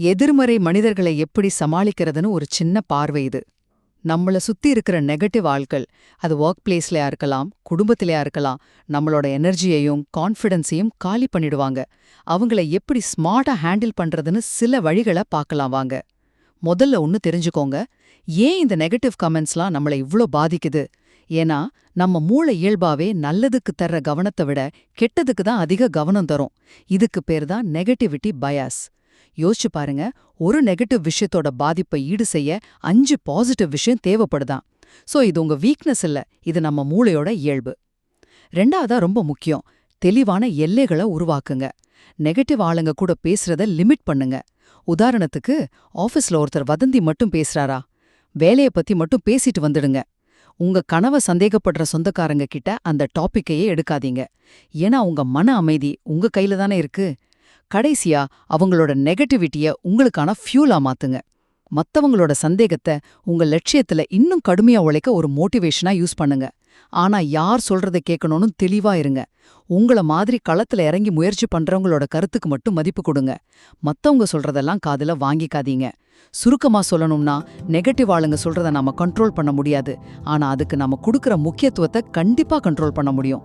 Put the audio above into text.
எதிர்மறை மனிதர்களை எப்படி சமாளிக்கிறதுன்னு ஒரு சின்ன பார்வை இது. நம்மள சுத்தி இருக்கிற நெகட்டிவ் ஆட்கள் அது ஒர்க் பிளேஸ்லயா இருக்கலாம் குடும்பத்திலயா இருக்கலாம் நம்மளோட எனர்ஜியையும் கான்ஃபிடென்ஸையும் காலி பண்ணிடுவாங்க. அவங்கள எப்படி ஸ்மார்ட்டா ஹேண்டில் பண்றதுன்னு சில வழிகளை பார்க்கலாம் வாங்க. முதல்ல ஒன்னு தெரிஞ்சுக்கோங்க. ஏன் இந்த நெகட்டிவ் கமெண்ட்ஸ்லாம் நம்மள இவ்ளோ பாதிக்குது? ஏன்னா நம்ம மூளை இயல்பாவே நல்லதுக்கு தர்ற கவனத்தை விட கெட்டதுக்கு தான் அதிக கவனம் தரும். இதுக்கு பேர் தான் நெகட்டிவிட்டி பயாஸ் யோசிச்சு பாருங்க ஒரு நெகட்டிவ் விஷயத்தோட பாதிப்பை ஈடு செய்ய அஞ்சு பாசிட்டிவ் விஷயம் தேவைப்படுதாம் சோ இது உங்க வீக்னஸ் இல்ல இது நம்ம மூளையோட இயல்பு. ரெண்டாவதா ரொம்ப முக்கியம் தெளிவான எல்லைகளை உருவாக்குங்க. நெகட்டிவ் ஆளுங்க கூட பேசுறத லிமிட் பண்ணுங்க. உதாரணத்துக்கு ஆஃபீஸ்ல ஒருத்தர் வதந்தி மட்டும் பேசுறாரா? வேலைய பத்தி மட்டும் பேசிட்டு வந்துடுங்க. உங்க கனவை சந்தேகப்படுற சொந்தக்காரங்க கிட்ட அந்த டாபிக்கையே எடுக்காதீங்க. ஏன்னா உங்க மன அமைதி உங்க கையில தானே இருக்கு. கடைசியா அவங்களோட நெகட்டிவிட்டிய உங்களுக்கான ஃபியூலா மாத்துங்க. மத்தவங்களோட சந்தேகத்தை உங்க லட்சியத்துல இன்னும் கடுமையா உழைக்க ஒரு மோட்டிவேஷனா யூஸ் பண்ணுங்க. ஆனா யார் சொல்றத கேட்கணும்னு தெளிவா இருங்க. உங்கள மாதிரி களத்துல இறங்கி முயற்சி பண்றவங்களோட கருத்துக்கு மட்டும் மதிப்பு கொடுங்க. மத்தவங்க சொல்றதெல்லாம் காதுல வாங்கிக்காதீங்க. சுருக்கமா சொல்லணும்னா நெகட்டிவ் ஆளுங்க சொல்றத நாம கண்ட்ரோல் பண்ண முடியாது. ஆனா அதுக்கு நாம கொடுக்கற முக்கியத்துவத்தை கண்டிப்பா கண்ட்ரோல் பண்ண முடியும்.